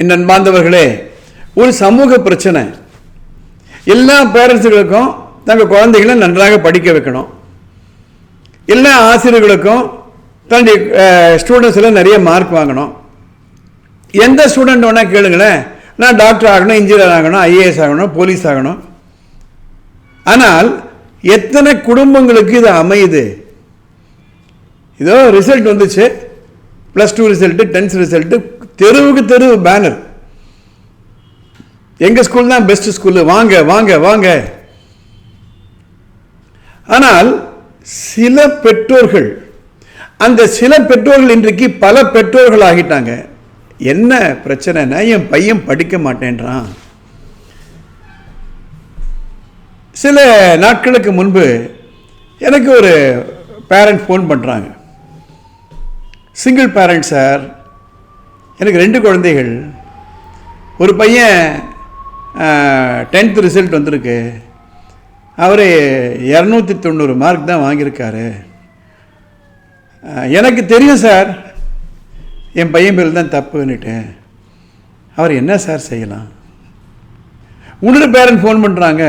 என் ஒரு சமூக பிரச்சனை. எல்லா பேரண்ட்ஸுகளுக்கும் தங்கள் குழந்தைகளை நன்றாக படிக்க வைக்கணும். எல்லா ஆசிரியர்களுக்கும் தன்னுடைய ஸ்டூடெண்ட்ஸில் நிறைய மார்க் வாங்கணும். எந்த ஸ்டூடெண்ட் வேணால் கேளுங்களேன் நான் டாக்டர் ஆகணும் இன்ஜினியர் ஆகணும் ஐஏஎஸ் ஆகணும் போலீஸ் ஆகணும். ஆனால் எத்தனை குடும்பங்களுக்கு இது அமையுது? இதோ ரிசல்ட் வந்துச்சு. Plus two result tenth result தெருவுக்கு தெரு பேனர் எங்கள் ஸ்கூல் தான் பெஸ்ட் ஸ்கூலு வாங்க வாங்க வாங்க. ஆனால் சில பெற்றோர்கள் அந்த சில பெற்றோர்கள் இன்றைக்கு பல பெற்றோர்கள் ஆகிட்டாங்க. என்ன பிரச்சனைனா என் பையன் படிக்க மாட்டேன்றான். சில நாட்களுக்கு முன்பு எனக்கு ஒரு பேரண்ட் ஃபோன் பண்ணுறாங்க சிங்கிள் பேரண்ட் சார் எனக்கு ரெண்டு குழந்தைகள். ஒரு பையன் டென்த் ரிசல்ட் வந்திருக்கு. அவர் இரநூத்தி தொண்ணூறு மார்க் தான் வாங்கியிருக்காரு. எனக்கு தெரியும் சார். என் பையன் பேர் தான் தப்புன்னுட்டேன் அவர் என்ன சார் செய்யலாம்? உன்னோட பேரண்ட் ஃபோன் பண்ணுறாங்க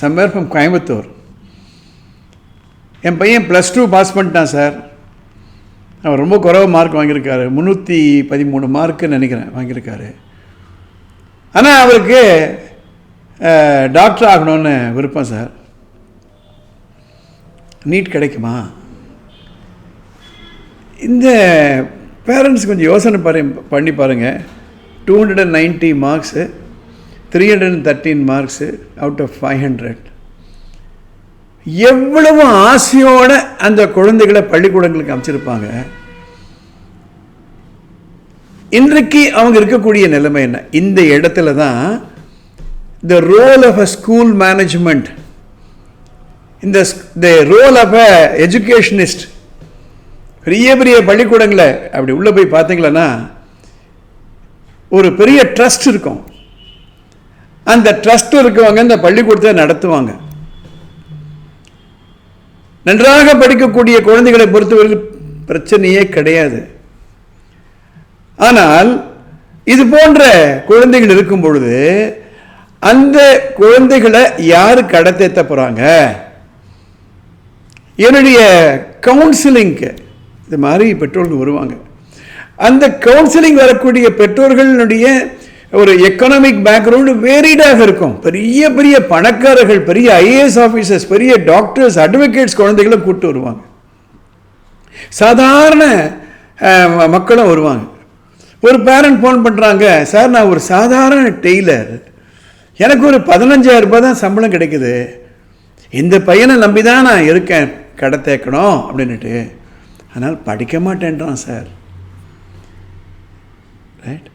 சம்மர் ஃப்ரம் கோயம்புத்தூர். என் பையன் ப்ளஸ் டூ பாஸ் பண்ணிட்டான் சார். அவர் ரொம்ப குறைவு மார்க் வாங்கியிருக்காரு. முந்நூற்றி பதிமூணு மார்க்குன்னு நினைக்கிறேன் வாங்கியிருக்காரு. ஆனால் அவருக்கு டாக்டர் ஆகணும்னு விருப்பம் சார் நீட் கிடைக்குமா? இந்த பேரண்ட்ஸ் கொஞ்சம் யோசனை பாரு பண்ணி பாருங்கள் two hundred and ninety marks three hundred and thirteen marks out of five hundred எவ்வளவு ஆசையோட அந்த குழந்தைகளை பள்ளிக்கூடங்களுக்கு அமைச்சிருப்பாங்க? இன்றைக்கு அவங்க இருக்கக்கூடிய நிலைமை என்ன? இந்த இடத்துல தான் the role of a school management இந்த the role of a educationist பெரிய பெரிய பள்ளிக்கூடங்களை அப்படி உள்ளே போய் பார்த்தீங்களன்னா ஒரு பெரிய ட்ரஸ்ட் இருக்கும். அந்த ட்ரஸ்ட் இருக்கவங்க இந்த பள்ளிக்கூடத்தை நடத்துவாங்க. நன்றாக படிக்கக்கூடிய குழந்தைகளை பொறுத்தவரை பிரச்சனையே கிடையாது. ஆனால் இது போன்ற குழந்தைகள் இருக்கும் பொழுது அந்த குழந்தைகளை யார் கடத்தேத்த போகிறாங்க என்னுடைய கவுன்சிலிங்க்கு இது மாதிரி பெற்றோர்கள் வருவாங்க. அந்த கவுன்சிலிங் வரக்கூடிய பெற்றோர்களுடைய ஒரு எக்கனாமிக் பேக்ரவுண்டு வேரிடாக இருக்கும். பெரிய பெரிய பணக்காரர்கள் பெரிய ஐஏஎஸ் ஆஃபீஸர்ஸ் பெரிய டாக்டர்ஸ் அட்வொகேட்ஸ் குழந்தைகளும் கூப்பிட்டு வருவாங்க. சாதாரண ம- மக்களும் வருவாங்க. ஒரு பேரண்ட் ஃபோன் பண்ணுறாங்க சார் நான் ஒரு சாதாரண டெய்லர் எனக்கு ஒரு பதினஞ்சாயிரம் ரூபாய் தான் சம்பளம் கிடைக்குது. இந்த பையனை நம்பி தான் நான் இருக்கேன். கடை தேக்கணும் அப்படின்னுட்டு. அதனால் படிக்க மாட்டேன்றான் சார் ரைட்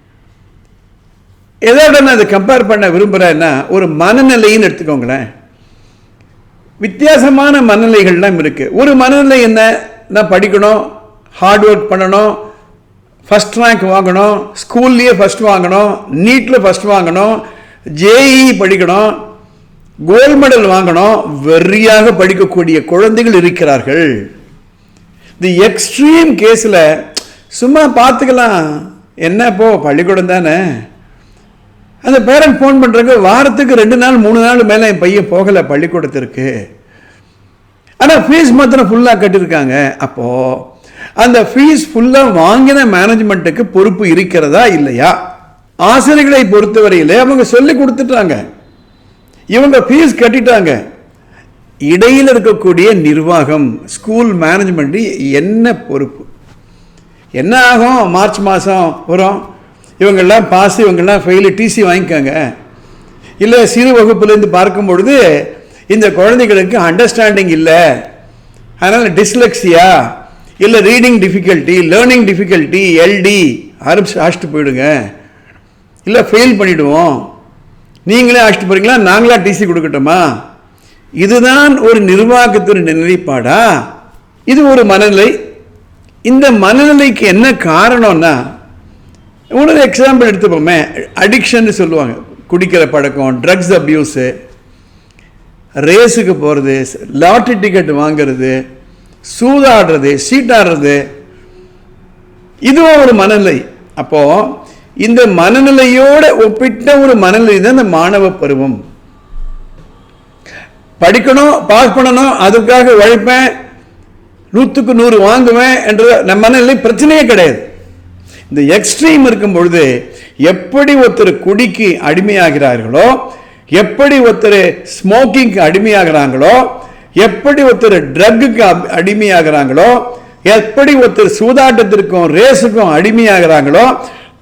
எதோட நான் அதை கம்பேர் பண்ண விரும்புகிறேன்னா ஒரு மனநிலைன்னு எடுத்துக்கோங்களேன். வித்தியாசமான மனநிலைகள்லாம் இருக்குது ஒரு மனநிலை என்ன? நான் படிக்கணும் ஹார்ட் ஒர்க் பண்ணணும் ஃபஸ்ட் ரேங்க் வாங்கணும் ஸ்கூல்லேயே ஃபஸ்ட் வாங்கணும் நீட்டில் ஃபஸ்ட் வாங்கணும் ஜேஇ படிக்கணும் கோல்ட் மெடல் வாங்கணும் வெறியாக படிக்கக்கூடிய குழந்தைகள் இருக்கிறார்கள். தி எக்ஸ்ட்ரீம் கேஸில் சும்மா பார்த்துக்கலாம். என்ன இப்போ பள்ளிக்கூடம் தானே? அந்த பேரண்ட் ஃபோன் பண்ணுறாங்க வாரத்துக்கு ரெண்டு நாள் மூணு நாள் மேலே என் பையன் போகலை பள்ளிக்கூடத்திற்கு. ஆனால் ஃபீஸ் மாத்திரம் ஃபுல்லாக கட்டியிருக்காங்க. அப்போது அந்த ஃபீஸ் ஃபுல்லாக வாங்கின மேனேஜ்மெண்ட்டுக்கு பொறுப்பு இருக்கிறதா இல்லையா? ஆசிரியர்களை பொறுத்தவரையிலே அவங்க சொல்லி கொடுத்துட்டாங்க. இவங்க ஃபீஸ் கட்டிட்டாங்க. இடையில் இருக்கக்கூடிய நிர்வாகம் ஸ்கூல் மேனேஜ்மெண்ட்டு என்ன பொறுப்பு? என்ன ஆகும்? மார்ச் மாதம் வரும். இவங்கெல்லாம் பாஸ் இவங்கெல்லாம் ஃபெயிலு டிசி வாங்கிக்கோங்க. இல்லை சிறு வகுப்புலேருந்து பார்க்கும் பொழுது இந்த குழந்தைகளுக்கு அண்டர்ஸ்டாண்டிங் இல்லை. அதனால் டிஸ்லெக்ஸியா இல்லை reading difficulty learning difficulty LD ஆரம்பிச்சு அழைச்சிட்டு போயிடுங்க. இல்லை ஃபெயில் பண்ணிவிடுவோம் நீங்களே அழைச்சிட்டு போகிறீங்களா நாங்களா டிசி கொடுக்கட்டுமா? இதுதான் ஒரு நிர்வாகத்தின் நிலைப்பாடா. இது ஒரு மனநிலை. இந்த மனநிலைக்கு என்ன காரணம்னா இன்னொரு எக்ஸாம்பிள் எடுத்துப்போமே அடிக்ஷன் சொல்லுவாங்க. குடிக்கிற பழக்கம் ட்ரக்ஸ் அப்யூஸு ரேஸுக்கு போகிறது லாட்ரி டிக்கெட் வாங்குறது சூதாடுறது சீட்டாடுறது. இதுவும் ஒரு மனநிலை. அப்போது இந்த மனநிலையோட ஒப்பிட்ட ஒரு மனநிலை தான் இந்த மாணவ பருவம். படிக்கணும் பாஸ் பண்ணணும் அதுக்காக உழைப்பேன் நூற்றுக்கு நூறு வாங்குவேன் என்ற நம்ம மனநிலை பிரச்சனையே கிடையாது. இந்த எக்ஸ்ட்ரீம் இருக்கும் பொழுது எப்படி ஒருத்தர் குடிக்கு அடிமையாகிறார்களோ எப்படி ஒருத்தர் ஸ்மோக்கிங்க்கு அடிமையாகிறாங்களோ எப்படி ஒருத்தர் ட்ரக்குக்கு அடிமையாகிறாங்களோ எப்படி ஒருத்தர் சூதாட்டத்திற்கும் ரேஸுக்கும் அடிமையாகிறாங்களோ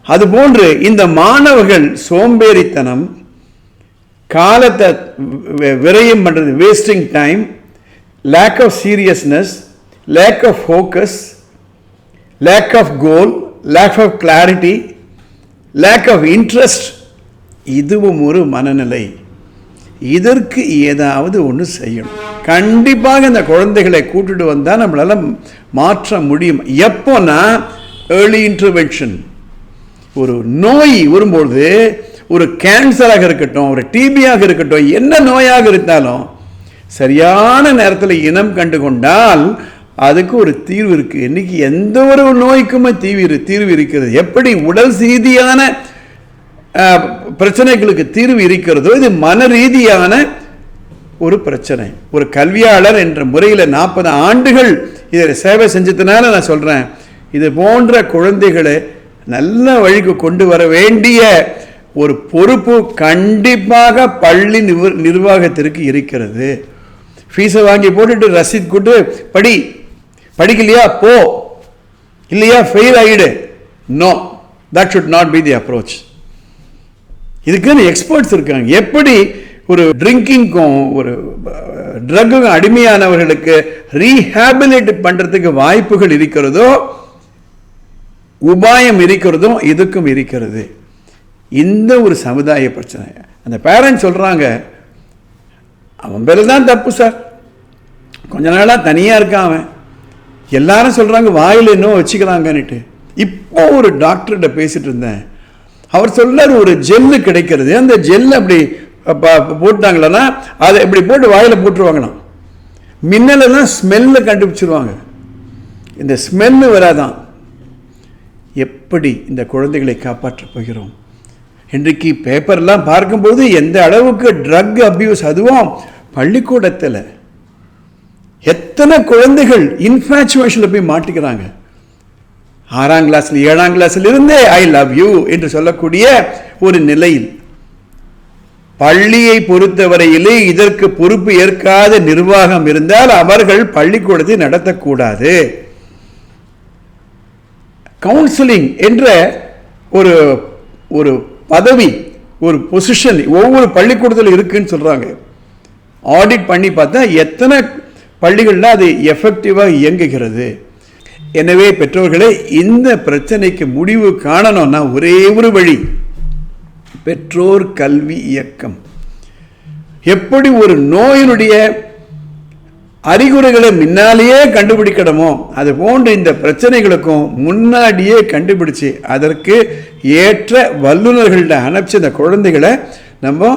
அதுபோன்று இந்த மாணவர்கள் சோம்பேறித்தனம் காலத்தை வி- விரயம் பண்ணுறது wasting time lack of seriousness lack of focus lack of goal lack of clarity lack of interest இதுவும் ஒரு மனநிலை. இதற்கு ஏதாவது ஒன்று செய்யணும். கண்டிப்பாக இந்த குழந்தைகளை கூட்டுட்டு வந்தால் நம்மளால் மாற்ற முடியும். எப்போனா ஏர்லி இன்டர்வென்ஷன் ஒரு நோய் வரும்பொழுது ஒரு கேன்சராக இருக்கட்டும் ஒரு டிபியாக இருக்கட்டும் என்ன நோயாக இருந்தாலும் சரியான நேரத்தில் இனம் கண்டு கொண்டால் அதுக்கு ஒரு தீர்வு இருக்கு. இன்னைக்கு எந்த ஒரு நோய்க்குமே தீவிர தீர்வு இருக்கிறது. எப்படி உடல் ரீதியான பிரச்சனைகளுக்கு தீர்வு இருக்கிறதோ இது மன ரீதியான ஒரு பிரச்சனை. ஒரு கல்வியாளர் என்ற முறையில் நாற்பது ஆண்டுகள் இதை சேவை செஞ்சதுனால நான் சொல்கிறேன் இது போன்ற குழந்தைகளை நல்ல வழிக்கு கொண்டு வர வேண்டிய ஒரு பொறுப்பு கண்டிப்பாக பள்ளி நிர்வாகத்திற்கு இருக்கிறது. ஃபீஸை வாங்கி போட்டுட்டு ரசீத் கொண்டு படி படிக்கலையா? போ. இல்லையா? Fail ஆகிடு no that should not be the approach இதுக்குன்னு எக்ஸ்பர்ட்ஸ் இருக்காங்க. எப்படி ஒரு ட்ரிங்கிங்க்கும் ஒரு ட்ரக்குக்கும் அடிமையானவர்களுக்கு ரீஹேபிலேட் பண்ணுறதுக்கு வாய்ப்புகள் இருக்கிறதோ உபாயம் இருக்கிறதோ இதுக்கும் இருக்கிறது. இந்த ஒரு சமுதாய பிரச்சனை. அந்த பேரண்ட்ஸ் சொல்கிறாங்க அவன் பேர் தான் தப்பு சார் கொஞ்ச நாளாக தனியாக இருக்கான் அவன். எல்லாரும் சொல்கிறாங்க வாயில் இன்னும் வச்சுக்கிறாங்கன்னுட்டு இப்போ ஒரு டாக்டர்கிட்ட பேசிட்டு இருந்தேன். அவர் சொல்றாரு ஒரு ஜெல்லு கிடைக்கிறது. அந்த ஜெல் அப்படி ப- போட்டாங்களன்னா அதை இப்படி போட்டு வாயில் போட்டுருவாங்களாம். மின்னலெல்லாம் ஸ்மெல்ல கண்டுபிடிச்சிருவாங்க. இந்த ஸ்மெல்லு வராதான். எப்படி இந்த குழந்தைகளை காப்பாற்றப் போகிறோம்? இன்றைக்கு பேப்பர்லாம் பார்க்கும்போது எந்த அளவுக்கு ட்ரக் அப்யூஸ் அதுவும் பள்ளிக்கூடத்தில் எத்தனை குழந்தைகள் இன்ஃபேச்சுவேஷனில் போய் மாட்டிக்கிறாங்க? ஆறாம் கிளாஸில் ஏழாம் கிளாஸில் இருந்தே ஐ லவ் யூ என்று சொல்லக்கூடிய ஒரு நிலையில் பள்ளியை பொறுத்தவரையிலே இதற்கு பொறுப்பு ஏற்காத நிர்வாகம் இருந்தால் அவர்கள் பள்ளிக்கூடத்தை நடத்தக்கூடாது. கவுன்சிலிங் என்ற ஒரு ஒரு பதவி ஒரு பொசிஷன் ஒவ்வொரு பள்ளிக்கூடத்தில் இருக்குன்னு சொல்கிறாங்க ஆடிட் பண்ணி பார்த்தா எத்தனை பள்ளிகளில் அது எஃபெக்டிவாக இயங்குகிறது. எனவே பெற்றோர்களே இந்த பிரச்சனைக்கு முடிவு காணணும்னா ஒரே ஒரு வழி பெற்றோர் கல்வி இயக்கம். எப்படி ஒரு நோயினுடைய அறிகுறிகளை முன்னாலேயே கண்டுபிடிக்கணுமோ அது போன்று இந்த பிரச்சனைகளுக்கும் முன்னாடியே கண்டுபிடிச்சு அதற்கு ஏற்ற வல்லுநர்கள்ட்ட அனுப்பிச்சு இந்த குழந்தைகளை நம்ம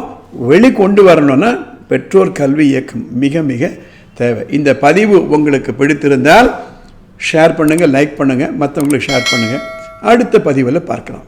வெளிக்கொண்டு வரணும்னா பெற்றோர் கல்வி இயக்கம் மிக மிக தேவை. இந்த பதிவு உங்களுக்கு பிடித்திருந்தால் ஷேர் பண்ணுங்கள் லைக் பண்ணுங்கள் மற்றவங்களுக்கு ஷேர் பண்ணுங்கள் அடுத்த பதிவில் பார்க்கலாம்.